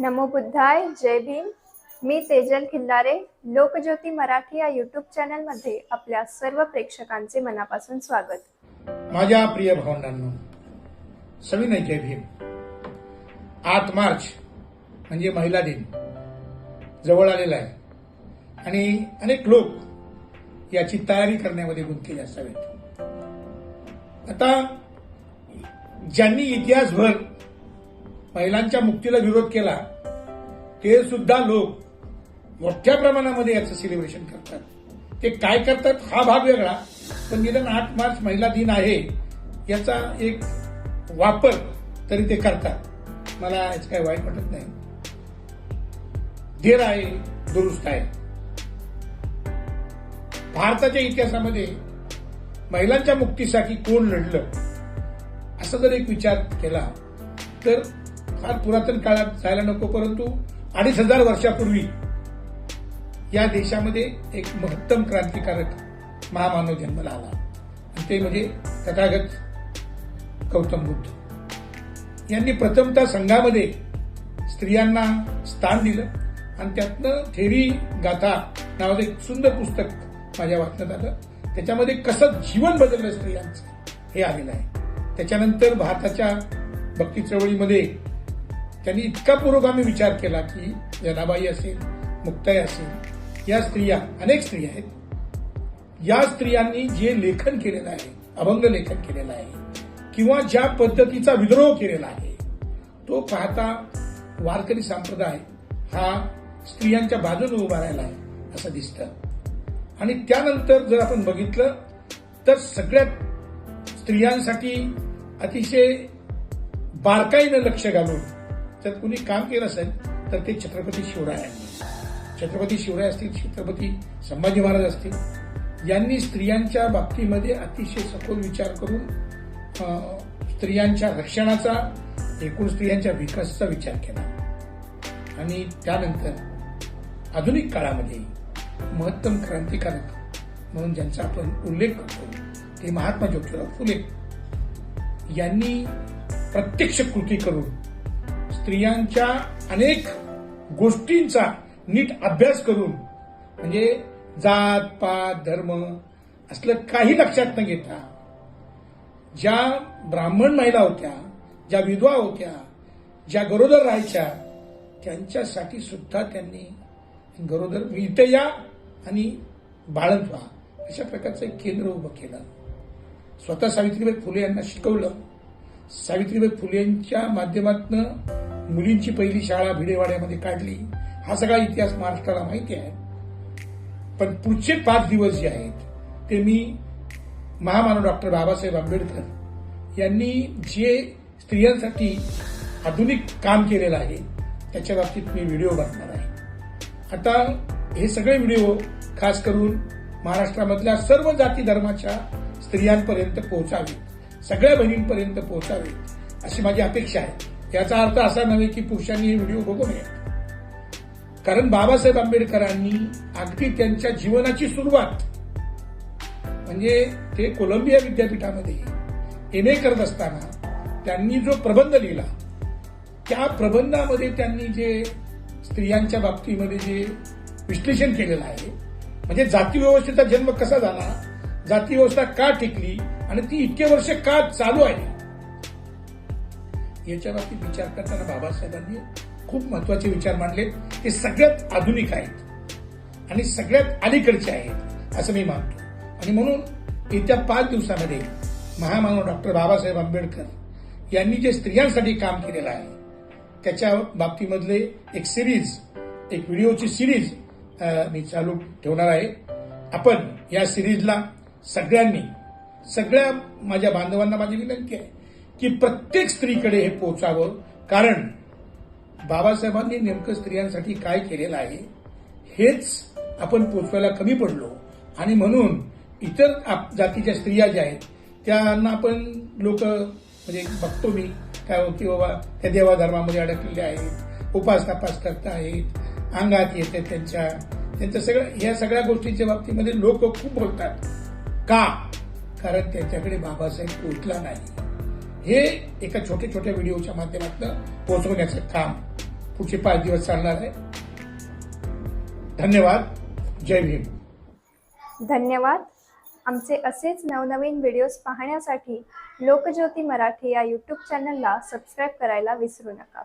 नमो बुद्धाय जय भीम. मी तेजल खिल्लारे लोकज्योती मराठी या यूट्यूब चॅनलमध्ये आपल्या सर्व प्रेक्षकांचे मनापासून स्वागत. माझ्या प्रिय भावंडांना सविनय जय भीम. आठ मार्च म्हणजे महिला दिन. जवळ आलेला आहे. आणि अनेक लोक याची तयारी करण्यामध्ये गुंतलेले असावेत. आता ज्यांनी इतिहासभर महिलांच्या मुक्तीला विरोध केला ते सुद्धा लोक मोठ्या प्रमाणामध्ये याचं सेलिब्रेशन करतात. ते काय करतात हा भाग वेगळा पण निदान आठ मार्च महिला दिन आहे याचा एक वापर तरी ते करतात. मला याचं काही वाईट वाटत नाही. धीर आहे दुरुस्त आहे. भारताच्या इतिहासामध्ये महिलांच्या मुक्तीसाठी कोण लढलं असा जर एक विचार केला तर फार पुरातन काळात जायला नको परंतु अडीच हजार वर्षापूर्वी या देशामध्ये एक महत्तम क्रांतिकारक महामानव जन्माला आला आणि ते म्हणजे तथागत गौतम बुद्ध. यांनी प्रथमतः संघामध्ये स्त्रियांना स्थान दिलं आणि त्यातनं थेरी गाथा नावाचं एक सुंदर पुस्तक माझ्या वाचण्यात आलं. त्याच्यामध्ये कसं जीवन बदललं स्त्रियांचं हे आलेलं आहे. त्याच्यानंतर भारताच्या भक्ती चळवळीमध्ये त्यांनी इतका पुरोगामी विचार केला की जनाबाई असेल मुक्ताई असेल या स्त्रिया अनेक स्त्रिया आहेत. या स्त्रियांनी जे लेखन केलेलं आहे अभंग लेखन केलेलं आहे किंवा ज्या पद्धतीचा विद्रोह केलेला आहे तो पाहता वारकरी संप्रदाय हा स्त्रियांच्या बाजूने उभा राहिला आहे असं दिसतं. आणि त्यानंतर जर आपण बघितलं तर सगळ्यात स्त्रियांसाठी अतिशय बारकाईनं लक्ष घालून त्यात कुणी काम केलं असेल तर ते छत्रपती शिवराय छत्रपती शिवराय असतील छत्रपती संभाजी महाराज असतील. यांनी स्त्रियांच्या बाबतीमध्ये अतिशय सखोल विचार करून स्त्रियांच्या रक्षणाचा एकूण स्त्रियांच्या विकासाचा विचार केला. आणि त्यानंतर आधुनिक काळामध्ये महत्तम क्रांतिकारक म्हणून ज्यांचा आपण उल्लेख करतो ते महात्मा ज्योतिराव फुले. यांनी प्रत्यक्ष कृती करून स्त्रियांच्या अनेक गोष्टींचा नीट अभ्यास करून म्हणजे जात पात धर्म असलं काही लक्षात न घेता ज्या ब्राह्मण महिला होत्या ज्या विधवा होत्या ज्या गरोदर राहायच्या त्यांच्यासाठी सुद्धा त्यांनी गरोदर इथे या आणि बाळंत व्हा अशा प्रकारचं एक केंद्र उभं केलं. स्वतः सावित्रीबाई फुले यांना शिकवलं. सावित्रीबाई फुलेंच्या माध्यमातून मुलींची पहिली शाळा भिडेवाड्यामध्ये काढली. हा सगळा इतिहास महाराष्ट्राला माहिती आहे. पण पुढचे पाच दिवस जे आहेत ते मी महामानव डॉक्टर बाबासाहेब आंबेडकर यांनी जे स्त्रियांसाठी आधुनिक काम केलेलं आहे त्याच्या बाबतीत मी व्हिडिओ बनणार आहे. आता हे सगळे व्हिडिओ खास करून महाराष्ट्रामधल्या सर्व जाती धर्माच्या स्त्रियांपर्यंत पोहोचावे सगळ्या बहिणींपर्यंत पोहोचावे अशी माझी अपेक्षा आहे. याचा अर्थ असा नव्हे की पुरुषांनी हे व्हिडिओ बघू नये. कारण बाबासाहेब आंबेडकरांनी अगदी त्यांच्या जीवनाची सुरुवात म्हणजे ते कोलंबिया विद्यापीठामध्ये एम ए करत असताना त्यांनी जो प्रबंध लिहिला त्या प्रबंधामध्ये त्यांनी जे स्त्रियांच्या बाबतीमध्ये जे विश्लेषण केलेलं आहे म्हणजे जाती व्यवस्थेचा जन्म कसा झाला जाती व्यवस्था का टिकली आणि ती इतके वर्ष का चालू आहे याच्या बाबतीत विचार करताना बाबासाहेबांनी खूप महत्त्वाचे विचार मांडले ते सगळ्यात आधुनिक आहेत आणि सगळ्यात अलीकडचे आहेत असं मी मानतो. आणि म्हणून येत्या पाच दिवसामध्ये महामानव डॉक्टर बाबासाहेब आंबेडकर यांनी जे स्त्रियांसाठी काम केलेलं आहे त्याच्या बाबतीमधले एक सिरीज एक व्हिडिओची सिरीज मी चालू ठेवणार आहे. आपण या सिरीजला सगळ्यांनी सगळ्या माझ्या बांधवांना माझी विनंती आहे की प्रत्येक स्त्रीकडे हे पोहोचावं कारण बाबासाहेबांनी नेमकं स्त्रियांसाठी काय केलेलं आहे हेच आपण पोचवायला कमी पडलो. आणि म्हणून इतर आप- जातीच्या स्त्रिया ज्या आहेत त्यांना आपण लोक म्हणजे बघतो मी काय की बाबा त्या देवाधर्मामध्ये अडकलेल्या आहेत उपास तपास करत आहेत अंगात येते त्यांच्या. त्यांच्या सगळं या सगळ्या गोष्टींच्या बाबतीमध्ये लोक खूप बोलतात. का? कारण त्यांच्याकडे बाबासाहेब पोचला नाही. हे एका छोट्या छोट्या व्हिडिओच्या माध्यमातून पोहोचवण्याचं काम पुढचे पाच दिवस चालणार आहे. धन्यवाद. जय भीम. धन्यवाद. आमचे असेच नवनवीन व्हिडिओज पाहण्यासाठी लोकज्योती मराठी या यूट्यूब चॅनलला सबस्क्राईब करायला विसरू नका.